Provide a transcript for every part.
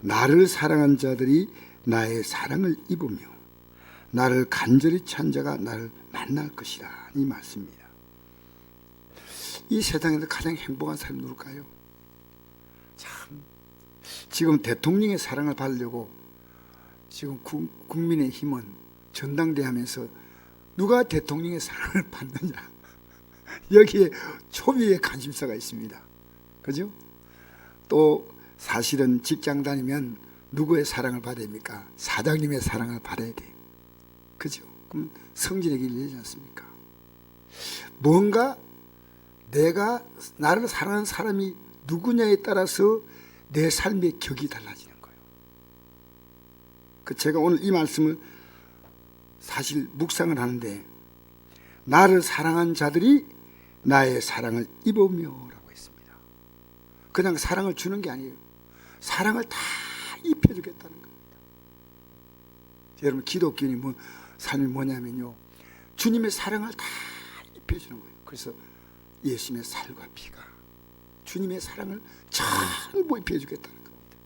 나를 사랑한 자들이 나의 사랑을 입으며 나를 간절히 찬 자가 나를 만날 것이라 이 말씀입니다. 이 세상에서 가장 행복한 사람이 누굴까요? 참 지금 대통령의 사랑을 받으려고 지금 국, 국민의 힘은 전당대 하면서 누가 대통령의 사랑을 받느냐 여기에 초비의 관심사가 있습니다. 그죠? 또 사실은 직장 다니면 누구의 사랑을 받아야 됩니까? 사장님의 사랑을 받아야 돼요. 그죠? 그럼 성진의 길이 되지 않습니까? 뭔가 내가 나를 사랑하는 사람이 누구냐에 따라서 내 삶의 격이 달라지는 거예요. 그 제가 오늘 이 말씀을 사실 묵상을 하는데 나를 사랑한 자들이 나의 사랑을 입으며라고 했습니다. 그냥 사랑을 주는 게 아니에요. 사랑을 다 입혀주겠다는 겁니다. 여러분 기독교인이 뭐 삶이 뭐냐면요, 주님의 사랑을 다 입혀주는 거예요. 그래서 예수님의 살과 피가 주님의 사랑을 전부 입혀주겠다는 겁니다.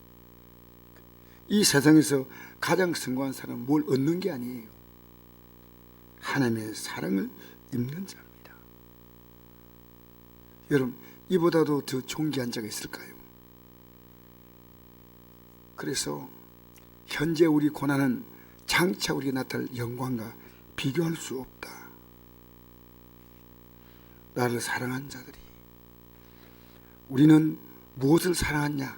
이 세상에서 가장 성공한 사람은 뭘 얻는 게 아니에요. 하나님의 사랑을 입는 자입니다. 여러분, 이보다도 더 존귀한 자가 있을까요? 그래서 현재 우리 고난은 장차 우리가 나타날 영광과 비교할 수 없다. 나를 사랑한 자들이 우리는 무엇을 사랑하냐?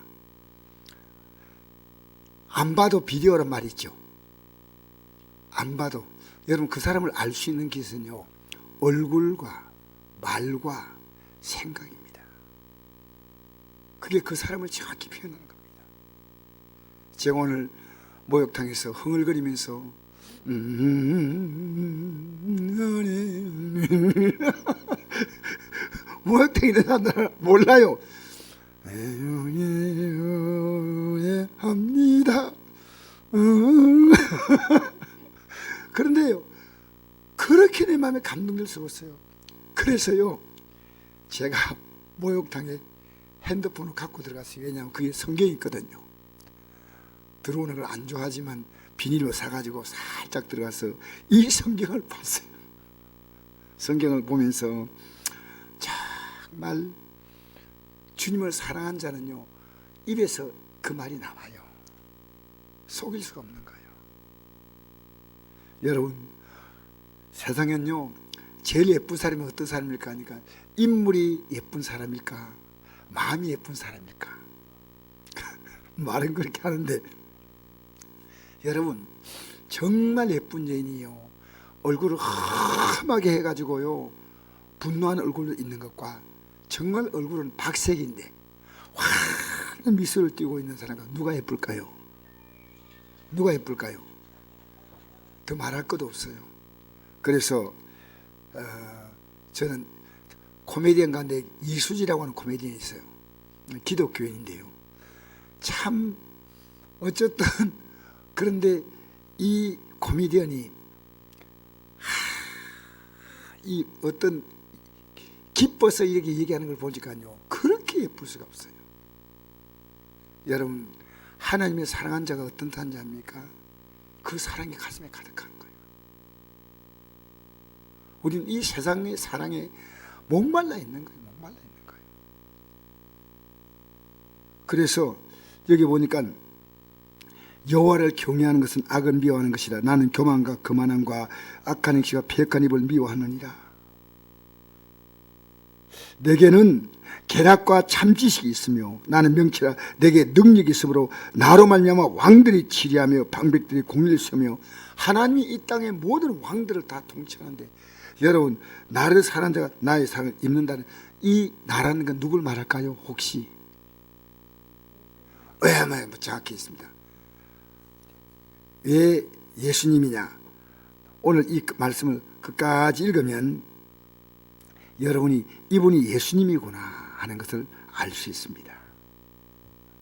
안 봐도 비디오란 말이죠. 안 봐도 여러분 그 사람을 알 수 있는 기준은요 얼굴과 말과 생각입니다. 그게 그 사람을 정확히 표현하는 겁니다. 오늘 목욕탕에서 흥얼거리면서 음, 목욕탕에 있는 사람들 몰라요. 합니다. 그런데요, 그렇게 내 마음에 감동을 썩었어요. 그래서요, 제가 목욕탕에 핸드폰을 갖고 들어갔어요. 왜냐하면 그게 성경이 있거든요. 들어오는 걸 안 좋아하지만 비닐로 사가지고 살짝 들어가서 이 성경을 봤어요. 성경을 보면서 정말 주님을 사랑한 자는요, 입에서 그 말이 나와요. 속일 수가 없는 거예요. 여러분, 세상엔요, 제일 예쁜 사람이 어떤 사람일까 하니까 인물이 예쁜 사람일까, 마음이 예쁜 사람일까. 말은 그렇게 하는데, 여러분, 정말 예쁜 여인이요. 얼굴을 험하게 해가지고요, 분노한 얼굴로 있는 것과 정말 얼굴은 박색인데, 환한 미소를 띠고 있는 사람과 누가 예쁠까요? 누가 예쁠까요? 더 말할 것도 없어요. 그래서 어, 저는 코미디언 가운데 이수지라고 하는 코미디언이 있어요. 기독교인인데요. 참 어쨌든 그런데 이 코미디언이 하, 이 어떤 기뻐서 이렇게 얘기하는 걸 보니까요 그렇게 예쁠 수가 없어요. 여러분 하나님의 사랑한 자가 어떤 자입니까? 그 사랑이 가슴에 가득한 거예요. 우리는 이 세상의 사랑에 목말라 있는 거예요. 목말라 있는 거예요. 그래서 여기 보니까 여호와를 경외하는 것은 악을 미워하는 것이라 나는 교만과 거만함과 악한 행실과 폐역한 입을 미워하느니라. 내게는 계략과 참지식이 있으며 나는 명치라 내게 능력이 있으므로 나로 말미암아 왕들이 치리하며 방백들이 공리를 세우며 하나님이 이 땅의 모든 왕들을 다 통치하는데 여러분 나를 사는 자가 나의 상을 입는다는 이 나라는 건 누굴 말할까요? 혹시 왜냐면 정확히 있습니다. 왜 예수님이냐? 오늘 이 말씀을 끝까지 읽으면 여러분이 이분이 예수님이구나 하는 것을 알 수 있습니다.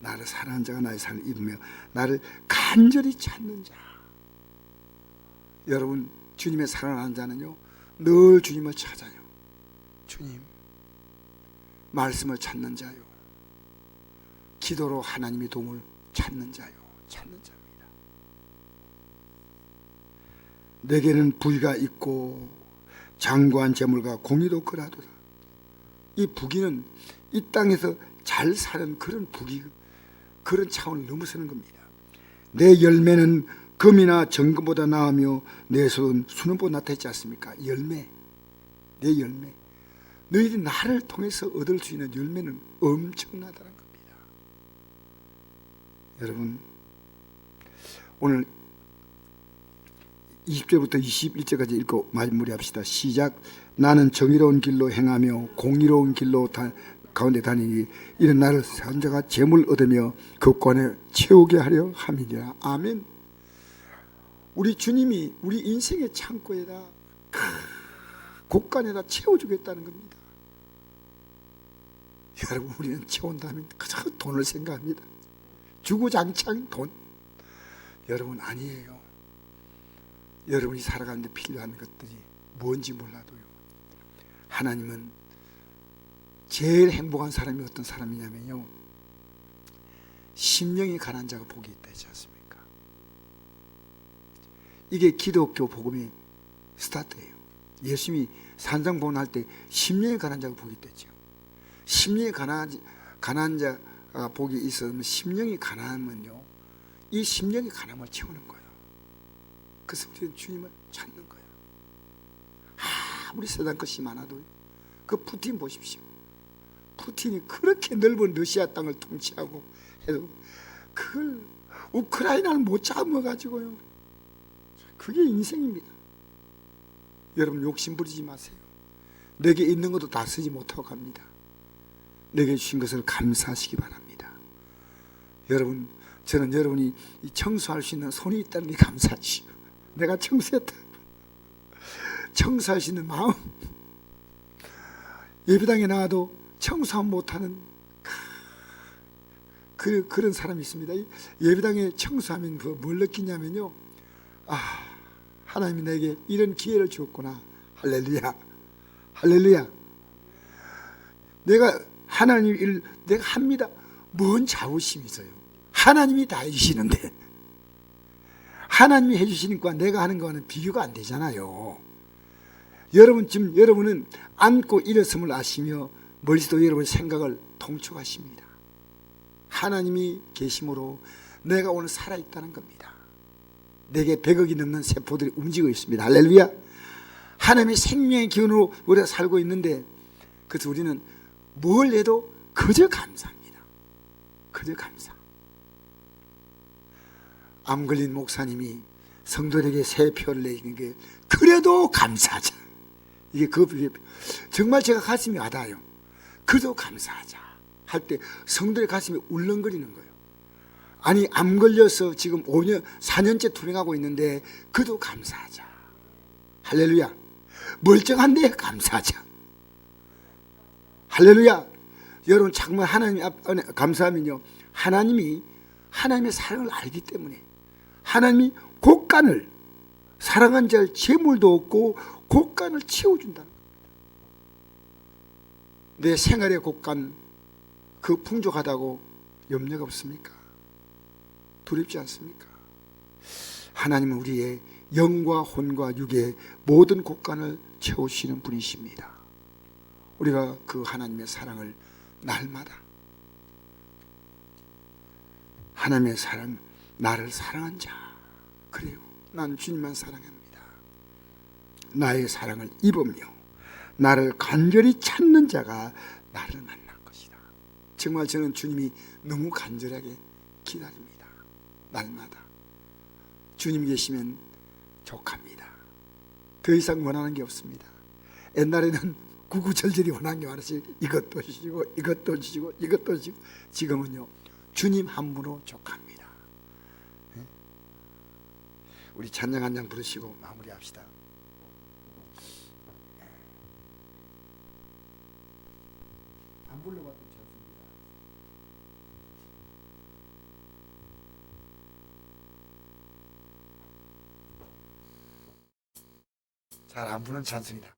나를 사랑하는 자가 나의 삶을 입으며 나를 간절히 찾는 자. 여러분 주님의 사랑하는 자는요 늘 주님을 찾아요. 주님 말씀을 찾는 자요. 기도로 하나님의 도움을 찾는 자요 찾는 자입니다. 내게는 부위가 있고 장관 재물과 공의도 그라도다. 이 부귀는 이 땅에서 잘 사는 그런 부귀 그런 차원을 넘어서는 겁니다. 내 열매는 금이나 정금보다 나으며 내 손은 수능보다 낫다 했지 않습니까? 열매 내 열매 너희들이 나를 통해서 얻을 수 있는 열매는 엄청나다는 겁니다. 여러분 오늘 20절부터 21절까지 읽고 마무리합시다. 시작. 나는 정의로운 길로 행하며 공의로운 길로 다, 가운데 다니니 이는 나를 산 자가 재물 얻으며 그 권에 채우게 하려 함이니라. 아멘. 우리 주님이 우리 인생의 창고에다 크, 곳간에다 채워주겠다는 겁니다. 여러분 우리는 채운다면 그저 돈을 생각합니다. 주구장창 돈. 여러분 아니에요. 여러분이 살아가는데 필요한 것들이 뭔지 몰라도요. 하나님은 제일 행복한 사람이 어떤 사람이냐면요. 심령이 가난 자가 복이 있다 했지 않습니까? 이게 기독교 복음의 스타트예요. 예수님이 산상복음 할때 심령이 가난 자가 복이 있댔죠. 심령이 가난, 가난 자가 복이 있으면 심령이 가난하면요. 이 심령이 가난을 채우는 거예요. 그래서 우리는 주님을 찾는 거예요. 아무리 세상 것이 많아도 그 푸틴 보십시오. 푸틴이 그렇게 넓은 러시아 땅을 통치하고 해도 그걸 우크라이나를 못 잡아가지고요. 그게 인생입니다. 여러분 욕심 부리지 마세요. 내게 있는 것도 다 쓰지 못하고 갑니다. 내게 주신 것을 감사하시기 바랍니다. 여러분, 저는 여러분이 이 청소할 수 있는 손이 있다는 게 감사하지요. 내가 청소했다. 있는 마음. 예배당에 나와도 청소 못하는 그, 그런 사람이 있습니다. 이 예배당에 청소하면 그뭘 느끼냐면요. 아, 하나님이 내게 이런 기회를 주었구나. 할렐루야. 할렐루야. 내가 하나님 일 내가 합니다. 뭔 자부심이 있어요. 하나님이 다 해주시는데 하나님이 해주시는 것과 내가 하는 거는 비교가 안 되잖아요. 여러분 지금 여러분은 앉고 일어섬을 아시며 멀리서도 여러분 생각을 통촉하십니다. 하나님이 계심으로 내가 오늘 살아있다는 겁니다. 내게 100억이 넘는 세포들이 움직이고 있습니다. 할렐루야. 하나님의 생명의 기운으로 우리가 살고 있는데 그래서 우리는 뭘 해도 그저 감사합니다. 그저 감사. 암 걸린 목사님이 성도들에게 새 표를 내는 게 그래도 감사하자. 이게 그 정말 제가 가슴이 와닿아요. 그래도 감사하자 할 때 성도의 가슴이 울렁거리는 거예요. 아니 암 걸려서 지금 5년 4년째 투병하고 있는데 그래도 감사하자. 할렐루야. 멀쩡한데 감사하자. 할렐루야. 여러분 정말 하나님 앞 감사하면요. 하나님이 하나님의 사랑을 알기 때문에 하나님이 곡간을 사랑한 자를 재물도 없고 곡간을 채워준다는 겁니다. 내 생활의 곡간 그 풍족하다고 염려가 없습니까? 두렵지 않습니까? 하나님은 우리의 영과 혼과 육의 모든 곡간을 채우시는 분이십니다. 우리가 그 하나님의 사랑을 날마다 하나님의 사랑 나를 사랑한 자. 그래요. 난 주님만 사랑합니다. 나의 사랑을 입으며 나를 간절히 찾는 자가 나를 만날 것이다. 정말 저는 주님이 너무 간절하게 기다립니다. 날마다. 주님 계시면 족합니다. 더 이상 원하는 게 없습니다. 옛날에는 구구절절히 원하는 게 많았어요. 이것도 주시고 이것도 주시고 이것도 주시고. 지금은요 주님 한 분으로 족합니다. 네? 우리 찬양 한 장 부르시고 마무리합시다. 안 불러봐도 좋습니다. 잘 안 부는 찬스입니다.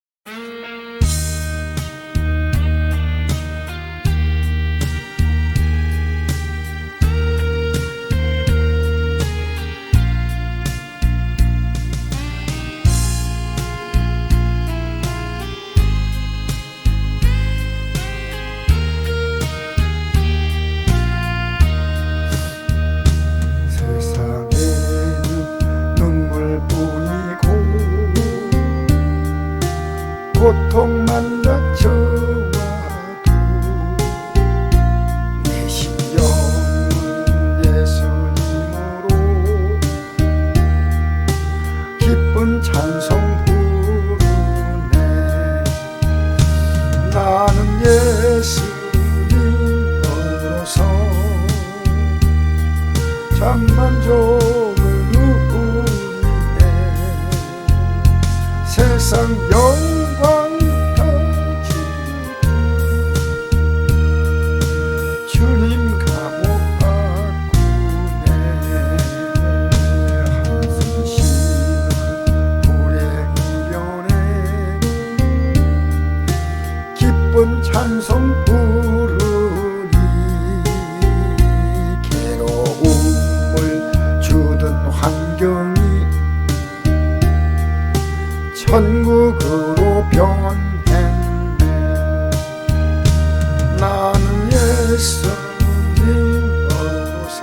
나는 예수님 어서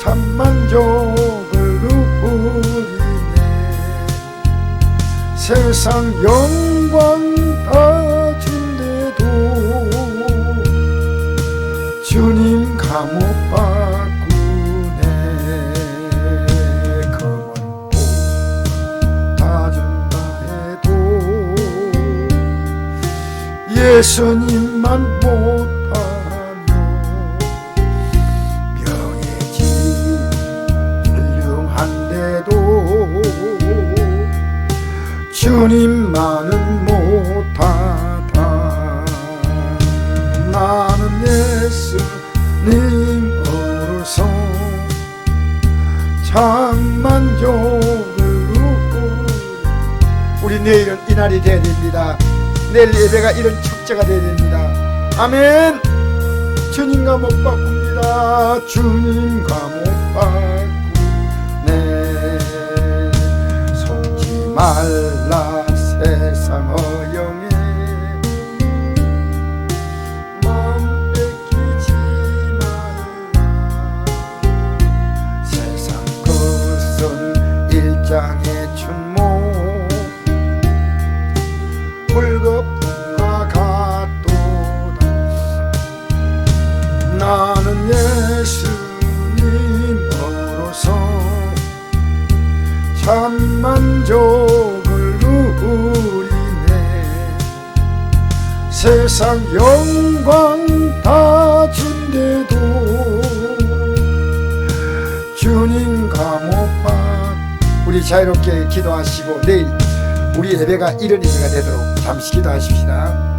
참 만족을 누리네. 세상 영광 다 준대도 주님 감옥 예수님만 못하며 명예지 훌륭한데도 주님만은 못하다. 나는 예수님으로서 참 만족을 누리고 우리 내일은 이날이 되어야 됩니다 내일 예배가 이런 축제가 되어야 됩니다. 아멘. 주님과 못 바꿉니다. 주님과 못 바꾸네. 속지 말 참 만족을 누리네. 세상 영광 다 준대도 주님 감옥밭. 우리 자유롭게 기도하시고 내일 우리 예배가 이런 예배가 되도록 잠시 기도하십시다